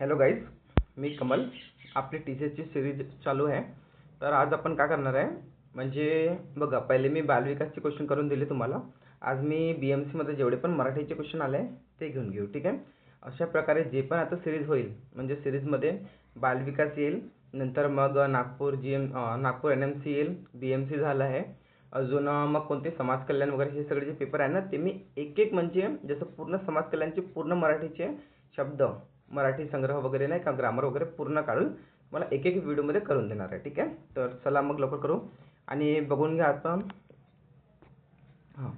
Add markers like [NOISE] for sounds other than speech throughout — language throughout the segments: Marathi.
हॅलो गाईज मी कमल. आपली टी सी एसची सिरीज चालू आहे. तर आज आपण काय करणार आहे? म्हणजे बघा पहिले मी बालविकासचे क्वेश्चन करून दिले तुम्हाला. आज मी बी एम सीमध्ये जेवढे पण मराठीचे क्वेश्चन आले आहे ते घेऊन घेऊ ठीक आहे? अशा प्रकारे जे पण आता सिरीज होईल म्हणजे सिरीजमध्ये बालविकास येईल नंतर मग Nagpur G M Nagpur N M C येईल बी एम सी झालं आहे. अजून मग कोणते समाज कल्याण वगैरे हे सगळे जे पेपर आहे ना ते मी एक एक म्हणजे जसं पूर्ण समाज कल्याणचे पूर्ण मराठीचे शब्द मराठी संग्रह वगैरे नाही का ग्रामर वगैरे पूर्ण काढून मला एक एक व्हिडिओमध्ये करून देणार आहे ठीक आहे? तर चला मग लवकर करू. आणि बघून घ्या आता. हां.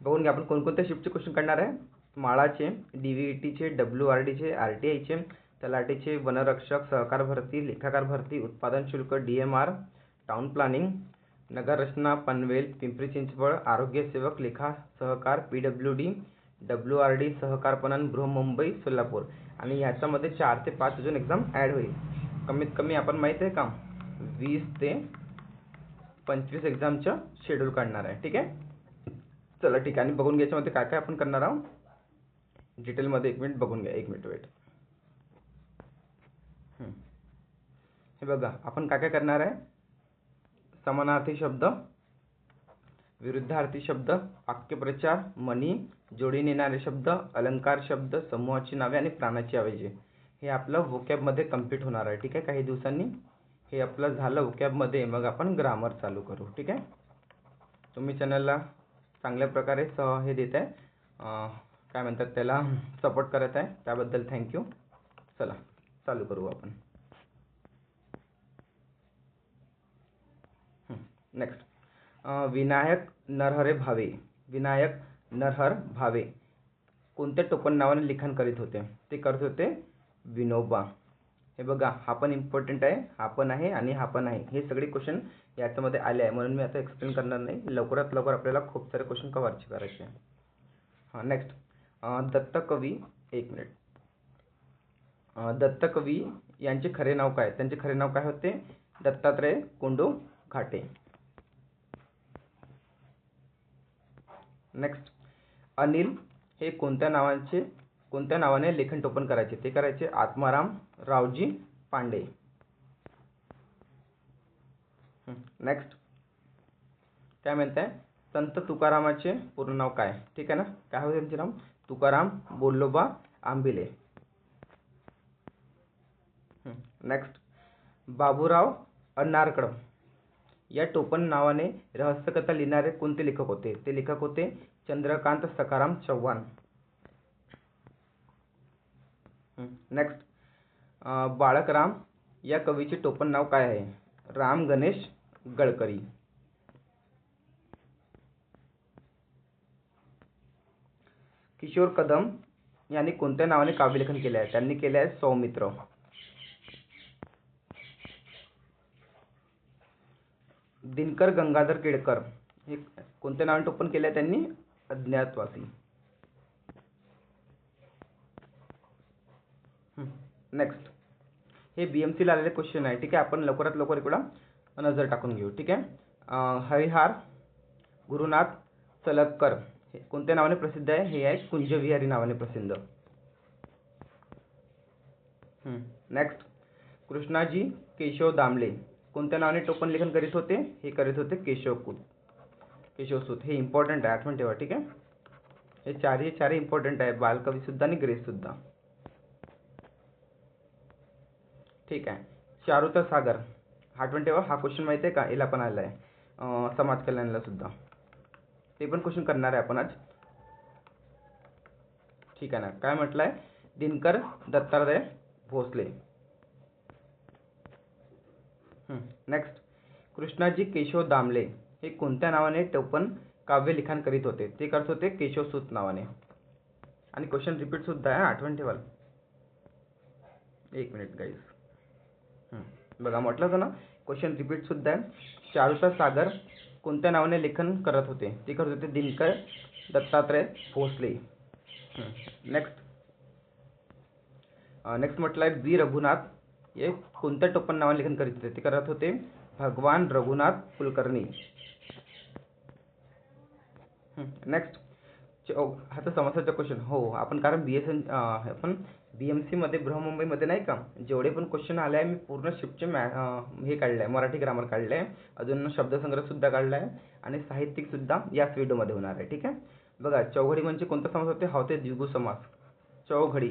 बघून घ्या आपण कोणकोणत्या शिफ्टचे क्वेश्चन काढणार आहे. माळाचे डी व्ही ई टीचे डब्ल्यू आर डीचे आर टी आयचे तलाटीचे वनरक्षक सहकार भरती लेखाकार भरती उत्पादन शुल्क D M R town planning नगररचना पनवेल पिंपरी चिंचवड आरोग्यसेवक लेखा सहकार P W D W R D सहकार पणन बृहमुंबई सोलापूर. आणि ह्याच्यामध्ये चार ते पाच अजून एक्झाम ॲड होईल. कमीत कमी आपण माहीत आहे का? वीस ते पंचवीस एक्झामचं शेड्यूल काढणार आहे. ठीक आहे? चला ठीक आहे. आणि बघून घ्यायच्यामध्ये काय काय आपण करणार आहोत? डिटेलमध्ये एक मिनिट बघून घ्या. एक मिनिट वेट हे बघा आपण काय काय करणार आहे? समानार्थी शब्द विरुद्धार्थी शब्द वाक्यप्रचार मनी जोडीने येणारे शब्द अलंकार शब्द समूहाची नावे आणि प्राणाची आवेजे हे आपलं वोकॅबमध्ये कंप्लीट होणार आहे ठीक आहे? काही दिवसांनी हे आपलं झालं वोकॅबमध्ये मग आपण ग्रामर चालू करू ठीक आहे? तुम्ही चॅनलला चांगल्या प्रकारे स हे देत आहे. काय म्हणतात त्याला? सपोर्ट करत आहे. त्याबद्दल थँक्यू चला चालू करू आपण. नेक्स्ट विनायक नरहरे भावे. विनायक नरहर भावे. कोणत्या टोपण नावाने लिखाण करीत होते? ते करत होते विनोबा. हे बघा हा पण इम्पॉर्टंट आहे हा पण आहे आणि हा पण आहे. हे सगळे क्वेश्चन याच्यामध्ये आले आहे. म्हणून मी आता एक्सप्लेन करणार नाही. लवकरात लवकर आपल्याला खूप सारे क्वेश्चन कव्हरचे करायचे आहे. हां नेक्स्ट दत्तकवी एक मिनिट दत्तकवी यांचे खरे नाव काय? त्यांचे खरे नाव काय होते? दत्तात्रय कोंडू घाटे. नेक्स्ट अनिल हे कोणत्या नावांचे कोणत्या नावाने लेखन टोपण करायचे? ते करायचे आत्माराम रावजी पांडे. नेक्स्ट काय म्हणताय संत तुकारामाचे पूर्ण नाव काय? ठीक आहे ना? काय होते त्यांचे नाव? तुकाराम बोल्लोबा आंबिले. नेक्स्ट बाबूराव अन्नारकडम या टोपण नावाने रहस्यकथा लिहिणारे कोणते लेखक होते? ते लेखक होते चंद्रकांत सखाराम चव्हाण नेक्स्ट बाळकराम या कवीचे टोपण नाव काय आहे? राम गणेश गडकरी. किशोर कदम यांनी कोणत्या नावाने काव्यलेखन केले आहे? त्यांनी केले आहे सौमित्र. दिनकर गंगाधर केळकर. हे कोणत्या नावाने टोपण केले आहे त्यांनी? अज्ञातवासी. नेक्स्ट हे बी एम सीला आलेले क्वेश्चन आहे ठीक आहे? आपण लवकरात लवकर इकडं नजर टाकून घेऊ ठीक आहे? हरिहार गुरुनाथ सलगकर. हे कोणत्या नावाने प्रसिद्ध आहे? हे आहे कुंजविहारी नावाने प्रसिद्ध. नेक्स्ट कृष्णाजी केशव दामले. कोणत्या नावाने टोपण लेखन करीत होते? हे करीत होते केशवकूत केशवसूत हे इम्पॉर्टंट आहे आठवण ठेवा ठीक आहे? हे चारही चारही इम्पॉर्टंट आहे बालकवीसुद्धा आणि ग्रेससुद्धा ठीक आहे. चारुता सागर आठवण ठेवा हा क्वेश्चन माहिती आहे का? याला पण आला आहे समाज कल्याणला सुद्धा. ते पण क्वेश्चन करणार आहे आपण आज. ठीक आहे ना? काय म्हटलं आहे दिनकर दत्तात्रय भोसले. नेक्स्ट कृष्णाजी केशव दामले. हे कोणत्या नावाने टोपण काव्य लिखाण करीत होते? ते करत होते केशवसूत नावाने. आणि क्वेश्चन रिपीट सुद्धा आहे. आठवण ठेवाल. एक मिनिट गाईज बघा म्हटलं होतं ना क्वेश्चन रिपीट सुद्धा आहे. चारुता सागर कोणत्या नावाने लेखन करत होते? ते करत होते दिनकर दत्तात्रय भोसले. नेक्स्ट नेक्स्ट म्हटलं आहे बी रघुनाथ. हे कोणत्या टोपण नावाने लेखन करीत होते? ते करत होते भगवान रघुनाथ कुलकर्णी. नेक्स्ट हा तर समासाचा क्वेश्चन हो आपण कारण बी एस एन आपण बी एम सीमध्ये बृहमुंबईमध्ये नाही का? जेवढे पण क्वेश्चन आले आहे मी पूर्ण शिफ्टचे मॅ हे काढलं आहे मराठी ग्रामर काढलं आहे अजून शब्दसंग्रहसुद्धा काढला आहे आणि साहित्यिकसुद्धा याच व्हिडिओमध्ये होणार आहे ठीक आहे? बघा चौघडी म्हणजे कोणता समास होते? होते द्विगु समास. चौघडी.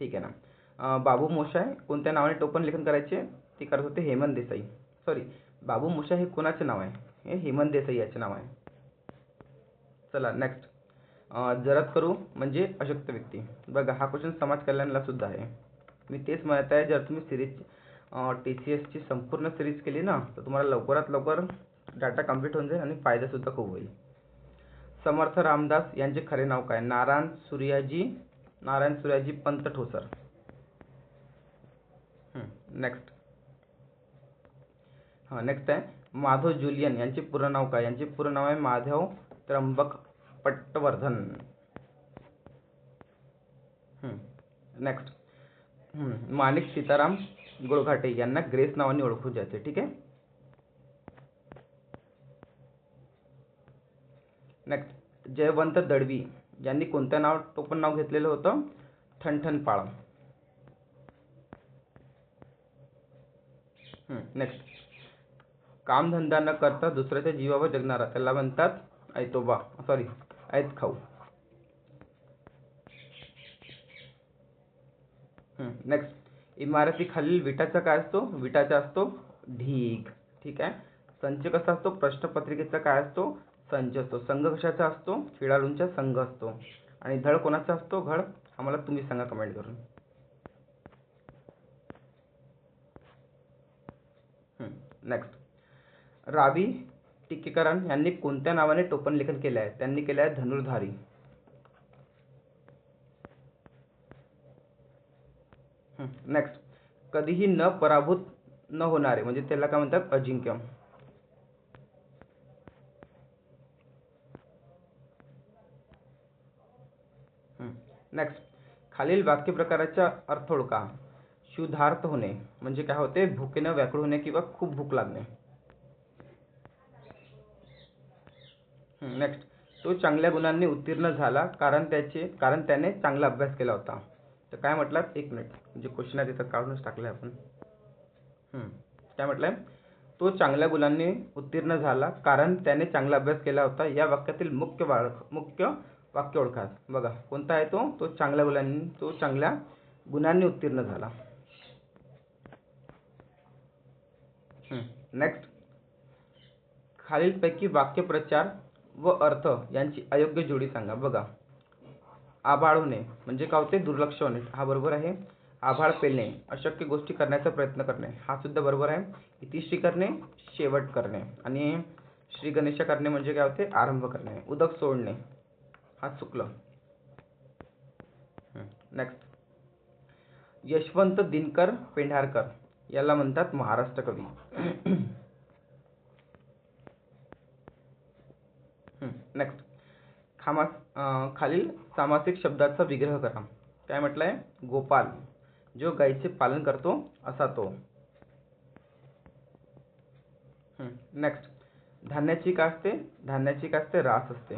ठीक आहे ना. बाबू मोशाय कोणत्या नावाने टोपण लेखन करायचे? ते करत होते हेमंत देसाई. सॉरी बाबू मुशा हे कोणाचे नाव आहे? हे हेमंत देसाई याचे नाव आहे. चला नेक्स्ट जरत करू म्हणजे अशक्त व्यक्ती. बघा हा क्वेश्चन समाज कल्याणला सुद्धा आहे. मी तेच म्हणत आहे जर तुम्ही सिरीज टी सी एसची संपूर्ण सिरीज केली ना तर तुम्हाला लवकरात लवकर डाटा कंप्लीट होऊन जाईल आणि फायदासुद्धा खूप होईल. समर्थ रामदास यांचे खरे नाव काय? नारायण सूर्याजी नारायण सूर्याजी पंत ठोसर नेक्स्ट हां नेक्स्ट आहे. माधव जुलियन यांचे पूर्ण नाव काय? यांचे पूर्ण नाव आहे माधव त्र्यंबक पट्टवर्धन. नेक्स्ट माणिक सीताराम गोळघाटे यांना ग्रेस नावाने ओळखून जाते ठीक आहे? नेक्स्ट जयवंत दळवी यांनी कोणत्या नाव टोपण नाव घेतलेलं होतं? ठणठणपाळ नेक्स्ट कामधंदा न करता दुसऱ्याच्या जीवावर जगणारा. त्याला म्हणतात ऐतोबा सॉरी ऐत खाऊ. नेक्स्ट इमारतीखालील विटाचा काय असतो? विटाचा असतो ढीग. ठीक आहे? संच कसा असतो? प्रश्नपत्रिकेचा काय असतो? संच असतो. संघ कशाचा असतो? खेळाडूंचा संघ असतो. आणि धड कोणाचा असतो? घड? आम्हाला तुम्ही सांगा कमेंट करून. नेक्स्ट रावी टिकेकरांन यांनी कोणत्या नावाने टोपण लेखन केले आहे? त्यांनी केले आहे धनुर्धारी. नेक्स्ट कधीही न पराभूत न होणारे म्हणजे त्याला काय म्हणतात? अजिंक्य नेक्स्ट खालील वाक्य प्रकाराचा अर्थ ओळखा शुद्धार्थ होणे म्हणजे काय होते? भुकेने व्याकुळ होणे किंवा खूप भूक लागणे. नेक्स्ट तो चांगल्या गुणांनी उत्तीर्ण झाला कारण त्याचे कारण त्याने चांगला अभ्यास केला होता. तर काय म्हटलं एक मिनिट म्हणजे क्वेश्चन आहे तिथं काढूनच टाकलं आपण. काय म्हटलंय? तो चांगल्या गुणांनी उत्तीर्ण झाला कारण त्याने चांगला अभ्यास केला होता. या वाक्यातील मुख्य वाळख मुख्य वाक्य ओळखा. बघा कोणता आहे तो? तो चांगल्या गुणांनी तो चांगल्या गुणांनी उत्तीर्ण झाला. नेक्स्ट खालीलपैकी वाक्यप्रचार व अर्थ यांची अयोग्य जोडी सांगा. बघा. आभाळ होणे म्हणजे काय होते दुर्लक्ष होणे हा बरोबर आहे. आभाळ पेलणे अशक्य गोष्टी करण्याचा प्रयत्न करणे. हा सुद्धा बरोबर आहे. इतिश्री करणे शेवट करणे. आणि श्री गणेश करणे म्हणजे काय होते? आरंभ करणे. उदक सोडणे. हा चुकलं. नेक्स्ट यशवंत दिनकर पेंढारकर. याला म्हणतात महाराष्ट्र कवी. नेक्स्ट खामास खालील सामासिक शब्दाचा विग्रह करा. काय म्हटलंय? गोपाल. जो गायीचे पालन करतो असा तो. नेक्स्ट धान्याची का असते धान्याची का असते रास असते.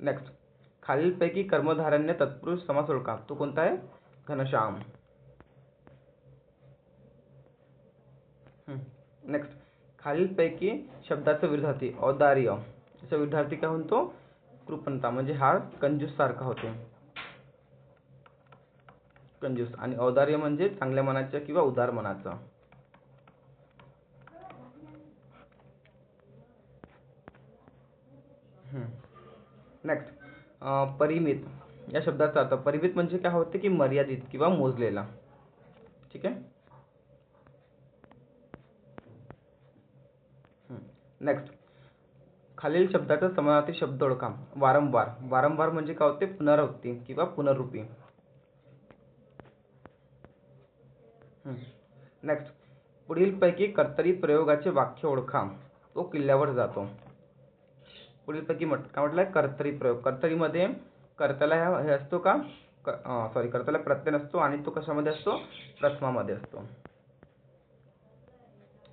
नेक्स्ट खालीलपैकी कर्मधारण्य तत्पुरुष समास ओळखा तो कोणता आहे? घनश्याम. नेक्स्ट खालीलपैकी शब्दाचं विद्यार्थी औदार्य. याचा विद्यार्थी काय म्हणतो? कृपणता. म्हणजे हा कंजूस सारखा होते. कंजूस. आणि औदार्य म्हणजे चांगल्या मनाचं किंवा उदार मनाचं. नेक्स्ट परिमित. या शब्दाचा अर्थ परिमित म्हणजे काय होते की मर्यादित किंवा मोजलेला. ठीक आहे? नेक्स्ट खालील शब्दाचा समानार्थी शब्द ओळखा. वारंवार. वारंवार म्हणजे काय होते? पुनरावृत्ती किंवा पुनरुपी. नेक्स्ट पुढीलपैकी कर्तरी प्रयोगाचे वाक्य ओळखा. तो किल्ल्यावर जातो. पुढीलपैकी म्हट काय म्हटलंय? कर्तरी प्रयोग. कर्तरीमध्ये कर्त्याला ह्या हे असतो का? सॉरी कर्त्याला प्रत्यय नसतो आणि तो कशामध्ये असतो? प्रथमामध्ये असतो.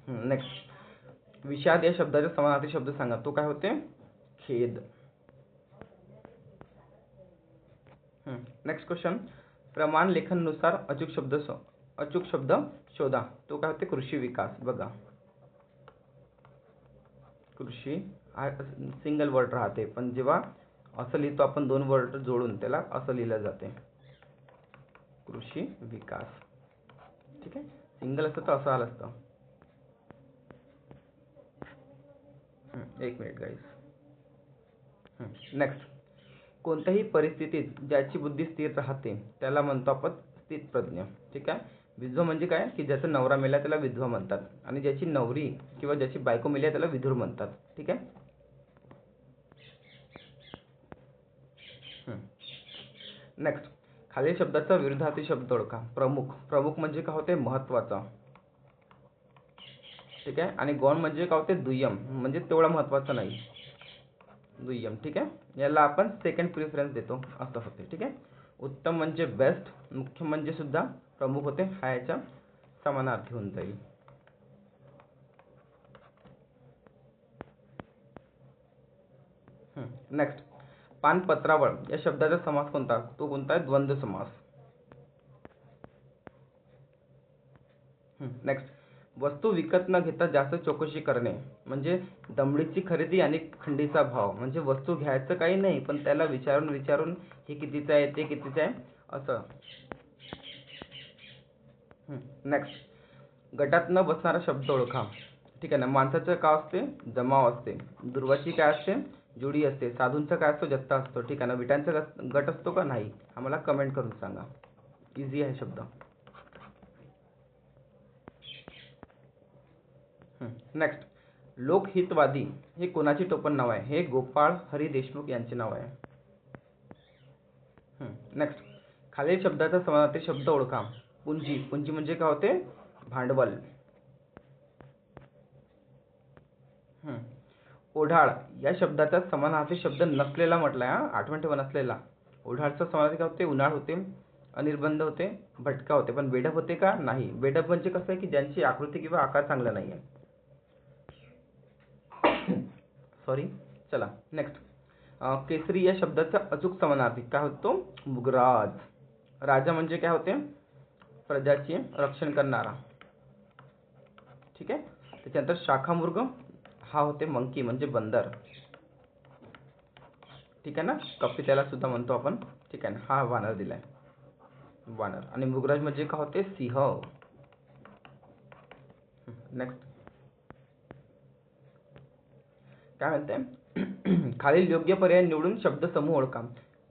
नेक्स्ट विषाद या शब्दाचे समानार्थी शब्द सांगा. तो काय होते? खेद. नेक्स्ट क्वेश्चन प्रमाण लेखननुसार अचूक शब्द अचूक शब्द शोधा. तो काय होते? कृषी विकास. बघा. कृषी हा सिंगल वर्ड राहते. पण जेव्हा असं लिहितो आपण दोन वर्ड जोडून त्याला असं लिहिलं जाते. कृषी विकास. ठीक आहे? सिंगल असतं तर असं आलं असतं. एक मिनिट गाईस नेक्स्ट कोणत्याही परिस्थितीत ज्याची बुद्धी स्थिर राहते त्याला म्हणतो आपण स्थितप्रज्ञ. ठीक आहे? विधवा म्हणजे काय? की ज्याचा नवरा मेला त्याला विधवा म्हणतात. आणि ज्याची नवरी किंवा ज्याची बायको मेली त्याला विधुर म्हणतात. ठीक आहे? नेक्स्ट खालील शब्दाचा विरुद्धार्थी शब्द ओळखा. प्रमुख. प्रमुख म्हणजे काय होते? महत्त्वाचा ठीक आहे? आणि गौण म्हणजे काय होते? दुय्यम. म्हणजे तेवढा महत्त्वाचा नाही. दुय्यम. ठीक आहे? याला आपण सेकंड प्रिफरन्स देतो. असं होते. ठीक आहे? उत्तम म्हणजे बेस्ट मुख्य म्हणजे सुद्धा प्रमुख होते. हा याच्या समानार्थी होऊन जाईल. नेक्स्ट पानपत्रावळ. या शब्दाचा समास कोणता? तो कोणता आहे? द्वंद्व समास नेक्स्ट वस्तू विकत न घेता जास्त चौकशी करणे. म्हणजे दमडीची खरेदी आणि खंडीचा भाव. म्हणजे वस्तू घ्यायचं काही नाही पण त्याला विचारून विचारून हे कितीचं आहे ते कितीचं आहे असं. नेक्स्ट गटात न बसणारा शब्द ओळखा. ठीक आहे ना? माणसाचं काय असते? जमाव असते. दुर्वाची काय असते? जुडी असते. साधूंचा काय असतो? जत्ता असतो. ठीक आहे ना? विटांचा गट असतो का? नाही. आम्हाला कमेंट करून सांगा. इझी आहे शब्द. नेक्स्ट लोकहितवादी. हे कोणाचे टोपण नाव आहे? हे गोपाळ हरी देशमुख यांचे नाव आहे. नेक्स्ट खालील शब्दाचा समानार्थी शब्द ओळखा. पुंजी. पुंजी म्हणजे काय होते? भांडवल. हम्म. ओढाळ. या शब्दाचा समानार्थी शब्द नसलेला म्हटलाय हा. आठवण ठेवा नसलेला. ओढाळचा समानार्थी काय होते? उन्हाळ होते. अनिर्बंध होते. भटका होते. पण बेडप होते का? नाही. बेडप म्हणजे कसं आहे की ज्यांची आकृती किंवा आकार चांगला नाही आहे सॉरी चला नेक्स्ट केसरी या शब्दाचा अचूक समानार्थी. काय होतो? मुगराज. राजा म्हणजे काय होते? प्रजाचे रक्षण करणारा. ठीक आहे? त्याच्यानंतर शाखामृग हा होते मंकी म्हणजे बंदर. ठीक आहे ना? कपी त्याला सुद्धा म्हणतो आपण. ठीक आहे ना? हा वानर दिलाय. वानर. आणि मुगराज म्हणजे काय होते? सिंह. नेक्स्ट काय म्हणते? [CLEARS THROAT] खालील योग्य पर्याय निवडून शब्द समूह ओळखा.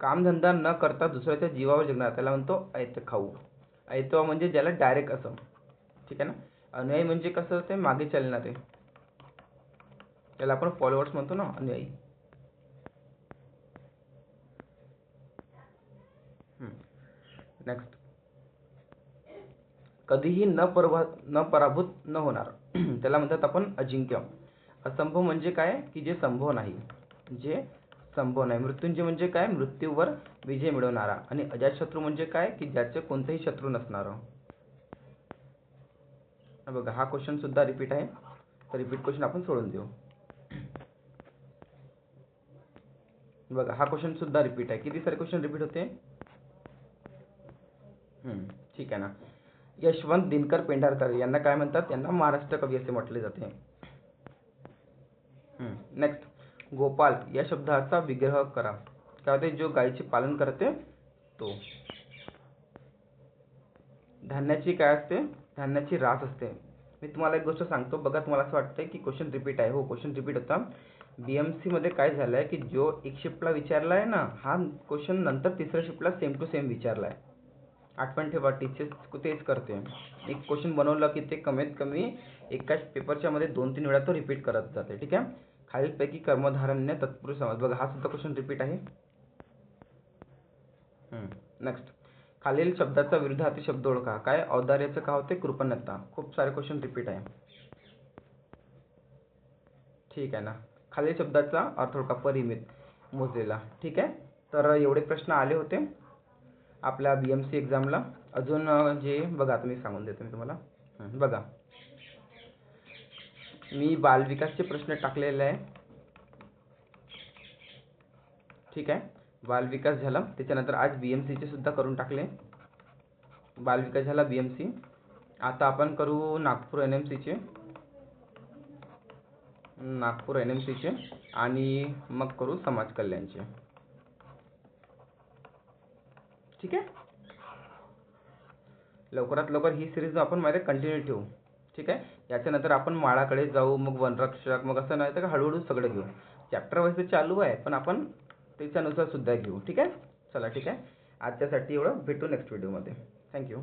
कामधंदा न करता दुसऱ्याच्या जीवावर जगणार. त्याला म्हणतो ऐत खाऊ ऐतवा म्हणजे ज्याला डायरेक्ट असं. ठीक आहे ना? अनुयायी म्हणजे कसं ते मागे चालणारे. त्याला आपण फॉलोअर्स म्हणतो ना अनुयायी. नेक्स्ट कधीही न परभा न पराभूत न होणार. [CLEARS THROAT] त्याला म्हणतात आपण अजिंक्य. असंभव म्हणजे काय? की जे संभव नाही जे संभव नाही. मृत्युंजय म्हणजे काय? मृत्यूवर विजय मिळवणारा. आणि अजातशत्रू म्हणजे काय? की ज्याचे कोणतेही शत्रू नसणारं. बघा हा क्वेश्चन सुद्धा रिपीट आहे. तर रिपीट क्वेश्चन आपण सोडून देऊ. बघा हा क्वेश्चन सुद्धा रिपीट आहे. किती सारे क्वेश्चन रिपीट होते? ठीक आहे ना. यशवंत दिनकर पेंढारकर यांना काय म्हणतात? यांना महाराष्ट्र कवी असे म्हटले जाते. नेक्स्ट गोपाल या शब्दाचा विग्रह करा. काय होते जो गायीचे पालन करते तो. धान्याची काय असते? धान्याची रास असते. मी तुम्हाला एक गोष्ट सांगतो. बघा तुम्हाला असं वाटतंय की क्वेश्चन रिपीट आहे. हो क्वेश्चन रिपीट होता. बीएमसी मध्ये काय झालंय की जो एक शिफ्टला विचारला आहे ना हा क्वेश्चन नंतर तिसऱ्या शिफ्टला सेम टू सेम विचारलाय. आठवण ठेवा टीचर्स तेच करते. एक क्वेश्चन बनवलं की ते कमीत कमी एकाच पेपरच्या मध्ये दोन तीन वेळा तो रिपीट करत जाते ठीक आहे? खालीलपैकी कर्मधारण्य तत्पुरुष समास बघा हा सुद्धा क्वेश्चन रिपीट आहे. नेक्स्ट खालील शब्दाचा विरुद्धार्थी शब्द ओळखा. काय? औदार्याचं का होते? कृपणता खूप सारे क्वेश्चन रिपीट आहे. ठीक आहे ना? खालील शब्दाचा अर्थ ओळखा. परिमित मोजलेला. ठीक आहे? तर एवढे प्रश्न आले होते आपल्या बी एम सी एक्झामला अजून जे बघा तुम्ही सांगून देतो मी तुम्हाला. बघा. मी बालविकासचे प्रश्न टाकलेले आहे. ठीक आहे. बालविकास झाला. त्याच्यानंतर आज बी एम सीचे सुद्धा करून टाकले. बालविकास झाला बी एम सी आता आपण करू नागपूर एन एम सीचे नागपूर एन एम सीचे आणि मग करू समाज कल्याणचे ठीक आहे? लवकरात लवकर ही सिरीज आपण माझ्या कंटिन्यू ठेवू. ठीक आहे? याच्यानंतर आपण माळाकडे जाऊ मग वनरक्षक मग असं नाही तर हळूहळू सगळं घेऊ. चॅप्टर वाईज तर चालू आहे पण आपण त्याच्यानुसार सुद्धा घेऊ. ठीक आहे? चला ठीक आहे? आजच्यासाठी एवढं. भेटू नेक्स्ट व्हिडिओमध्ये थँक्यू